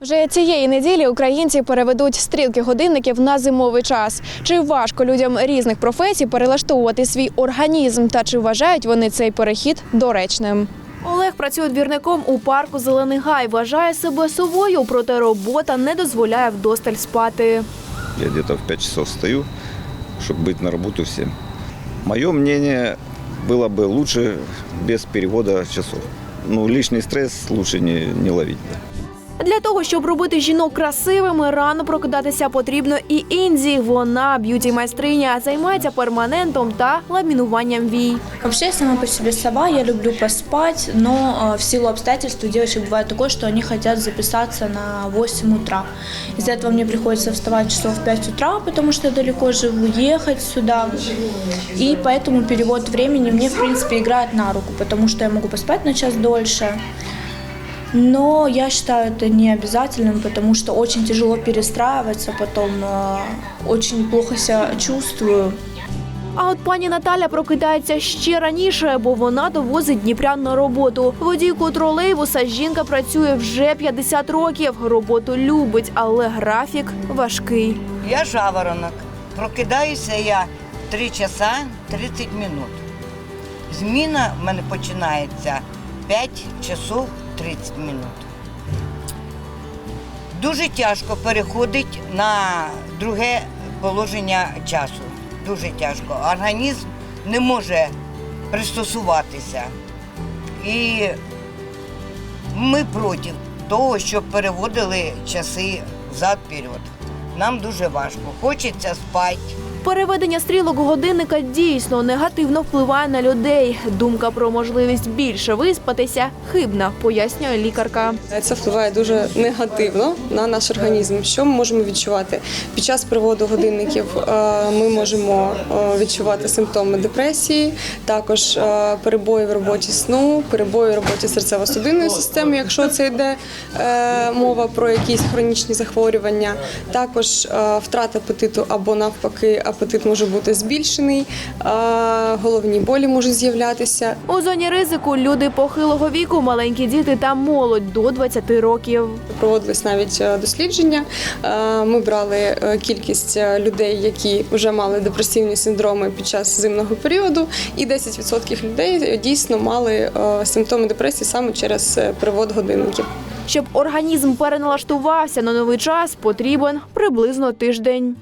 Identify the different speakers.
Speaker 1: Вже цієї неділі українці переведуть стрілки годинників на зимовий час. Чи важко людям різних професій перелаштовувати свій організм та чи вважають вони цей перехід доречним? Олег працює двірником у парку Зелений Гай. Вважає себе совою, проте робота не дозволяє вдосталь спати.
Speaker 2: Я где-то в 5 часов встаю, чтобы быть на работу всем. Мое мнение было бы лучше без перевода часов. Ну, лишний стресс лучше не, не ловить. да.
Speaker 1: Для того, щоб робити жінок красивими, рано прокидатися потрібно і Інзі. Вона б'юті-майстриня, займається перманентом та ламінуванням вій.
Speaker 3: Вообще, я сама по себе сова, я люблю поспать, но э, в силу обстоятельств у девочек бывает такое, что они хотят записаться на 8 утра. Из-за этого мне приходится вставать часов в 5 утра, потому что я далеко живу, ехать сюда. И поэтому перевод времени мне, в принципе, играет на руку, потому что я могу поспать на час дольше. Но я считаю это не обязательным, потому что очень тяжело перестраиваться, потом э, очень плохо себя чувствую.
Speaker 1: А от пані Наталя прокидається ще раніше, бо вона довозить Дніпрян на роботу. Водійку тролейбуса жінка працює вже 50 років. Роботу любить, але графік важкий.
Speaker 4: Я жаворонок. Прокидаюся я 3 часа 30 минут. Зміна в мене починається 5 часов 30 минут. Дуже тяжко переходить на друге положення часу. Дуже тяжко. Організм не може пристосуватися. І ми проти того, щоб переводили часи взад-вперед. Нам дуже важко. Хочеться спати.
Speaker 1: Переведення стрілок годинника дійсно негативно впливає на людей. Думка про можливість більше виспатися хибна, пояснює лікарка.
Speaker 5: Це впливає дуже негативно на наш організм. Що ми можемо відчувати? Під час приводу годинників е, ми можемо е, відчувати симптоми депресії, також е, перебої в роботі сну, перебої в роботі серцево-судинної системи, якщо це йде мова про якісь хронічні захворювання, також втрата апетиту або навпаки апетит може бути збільшений, головні болі можуть з'являтися.
Speaker 1: У зоні ризику люди похилого віку, маленькі діти та молодь до 20 років.
Speaker 5: Проводились навіть е, дослідження. Е, Ми брали е, кількість людей, які вже мали депресивні синдроми під час зимного періоду, і 10% людей дійсно мали симптоми депресії саме через перевод годинників.
Speaker 1: Щоб організм переналаштувався на новий час, потрібен приблизно тиждень.